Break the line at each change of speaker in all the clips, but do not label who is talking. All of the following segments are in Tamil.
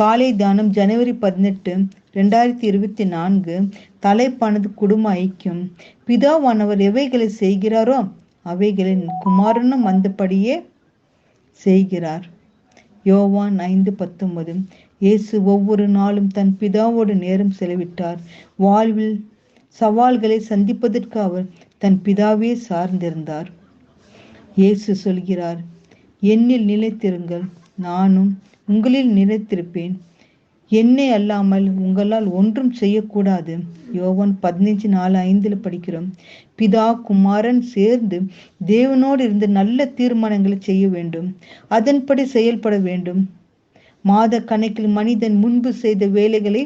காலை தியானம் ஜனவரி பதினெட்டு ரெண்டாயிரத்தி இருபத்தி நான்கு. தலைப்பானது குடும்ப ஐக்கியம். பிதாவானவர் எவைகளை செய்கிறாரோ அவைகளின் குமாரனும் வந்தபடியே செய்கிறார். யோவான் ஐந்து பத்தொன்பது. இயேசு ஒவ்வொரு நாளும் தன் பிதாவோடு நேரம் செலவிட்டார். வாழ்வில் சவால்களை சந்திப்பதற்கு அவர் தன் பிதாவே சார்ந்திருந்தார். இயேசு சொல்கிறார் என்னில் நிலைத்திருங்கள். நானும் உங்களில் நிலைத்திருப்பேன் என்னை அல்லாமல் உங்களால் ஒன்றும் செய்யக்கூடாது. யோவன் பதினஞ்சு நாலு ஐந்தில் படிக்கிறோம். பிதா குமாரன் சேர்ந்து தேவனோடு இருந்து நல்ல தீர்மானங்களை செய்ய வேண்டும். அதன்படி செயல்பட வேண்டும். மாத கணக்கில் மனிதன் முன்பு செய்த வேலைகளை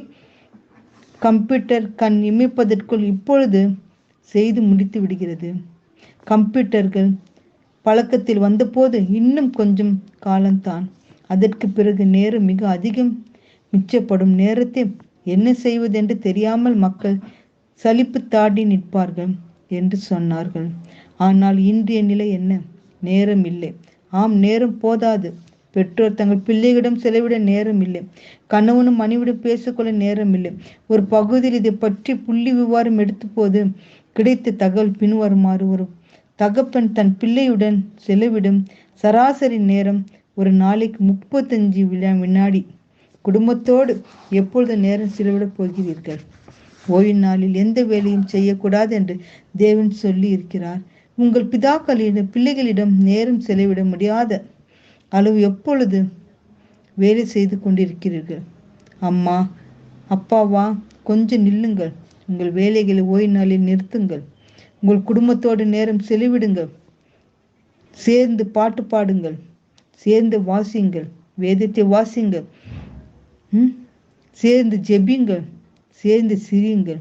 கம்ப்யூட்டர் கண் இமைப்பதற்குள் இப்பொழுது செய்து முடித்து விடுகிறது. கம்ப்யூட்டர்கள் பழக்கத்தில் வந்தபோது இன்னும் கொஞ்சம் காலம்தான். அதற்கு பிறகு நேரம் மிக அதிகம். மிச்சப்படும் நேரத்தை என்ன செய்வதென்று தெரியாமல் மக்கள் சலிப்பு தாடி நிற்பார்கள் என்று சொன்னார்கள். ஆனால் இன்றைய நிலை என்ன? நேரம் இல்லை. ஆம் நேரம் போதாது. பெற்றோர் தங்கள் பிள்ளைகளிடம் செலவிட நேரம் இல்லை. கணவனும் மனைவிடம் பேசிக்கொள்ள நேரம் இல்லை. ஒரு பகுதியில் இதை பற்றி புள்ளி விவரம் எடுத்த போது கிடைத்த தகவல் பின்வருமாறு ஒரு தகப்பன் தன் பிள்ளையுடன் செலவிடும் சராசரி நேரம் ஒரு நாளைக்கு முப்பத்தஞ்சு விழா வினாடி குடும்பத்தோடு எப்பொழுது நேரம் செலவிடப் போகிறீர்கள்? ஓய்வு நாளில் எந்த வேலையும் செய்யக்கூடாது என்று தேவன் சொல்லி இருக்கிறார் உங்கள் பிதாக்களிடம் பிள்ளைகளிடம் நேரம் செலவிட முடியாத அளவு எப்பொழுது வேலை செய்து கொண்டிருக்கிறீர்கள்? அம்மா அப்பாவா கொஞ்சம் நில்லுங்கள். உங்கள் வேலைகளை ஓய்வு நாளில் நிறுத்துங்கள். உங்கள் குடும்பத்தோடு நேரம் செலவிடுங்கள். சேர்ந்து பாட்டு பாடுங்கள். சேர்ந்து வாசிங்கள் வேதத்தை வாசிங்கள் சேர்ந்து ஜெபிங்கள் சேர்ந்து சிரியுங்கள்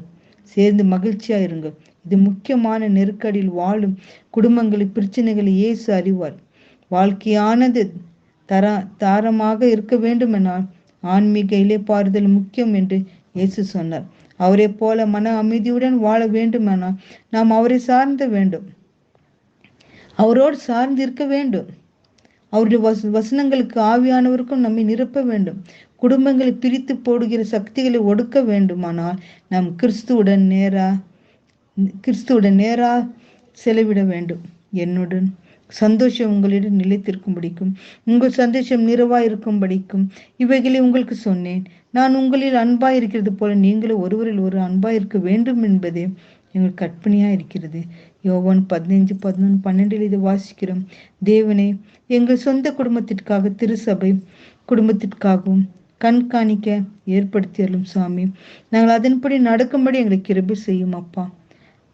சேர்ந்து மகிழ்ச்சியா இருங்கள் இது முக்கியமான நெருக்கடியில் வாழும் குடும்பங்களின் பிரச்சனைகளை இயேசு அறிவார். வாழ்க்கையானது தர தாரமாக இருக்க வேண்டுமென்றால் ஆன்மீக இலைப்பாறுதல் முக்கியம் என்று இயேசு சொன்னார். அவரை போல மன அமைதியுடன் வாழ வேண்டுமெனால் நாம் அவரை சார்ந்த வேண்டும். அவரோடு சார்ந்து இருக்க வேண்டும். அவருடைய வச வசனங்களுக்கு ஆவியானவருக்கும் நம்மை நிரப்ப வேண்டும். குடும்பங்களை பிரித்து போடுகிற சக்திகளை ஒடுக்க வேண்டுமானால் நாம் கிறிஸ்துவுடன் நேரா கிறிஸ்துவுடன் நேரா செலவிட வேண்டும். என்னுடன் சந்தோஷம் உங்களிடம் நிலைத்திருக்கும் படிக்கும் உங்கள் சந்தோஷம் நிறைவாய் இருக்கும் படிக்கும் இவைகளை உங்களுக்கு சொன்னேன். நான் உங்களில் அன்பாய் இருக்கிறது போல நீங்களும் ஒருவரில் ஒரு அன்பாய் இருக்க வேண்டும் என்பதே எங்கள் கற்பனையாக இருக்கிறது யோவான் பதினைஞ்சு பதினொன்று பன்னெண்டில் இதை வாசிக்கிறோம். தேவனே எங்கள் சொந்த குடும்பத்திற்காக திருசபை குடும்பத்திற்காகவும் கண்காணிக்க ஏற்படுத்தியலும் சாமி. நாங்கள் அதன்படி நடக்கும்படி எங்களுக்கு கிருபி செய்யும் அப்பா.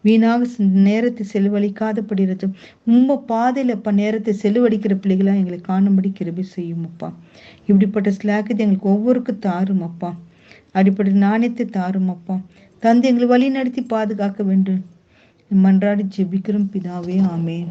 வீணாக நேரத்தை செலவழிக்காதபடி ரொம்ப பாதையில் அப்பா நேரத்தை செலவழிக்கிற பிள்ளைகளா எங்களை காணும்படி கிருபி செய்யும் அப்பா. இப்படிப்பட்ட ஸ்லாக்கத்தை எங்களுக்கு ஒவ்வொருக்கும் தாரும் அப்பா. அடிப்படை நாணயத்தை தாரும் அப்பா. தந்தை எங்களை வழி நடத்தி பாதுகாக்க வேண்டும். மன்றாடி ஜெபிக்கிறோம் பிதாவே ஆமேன்.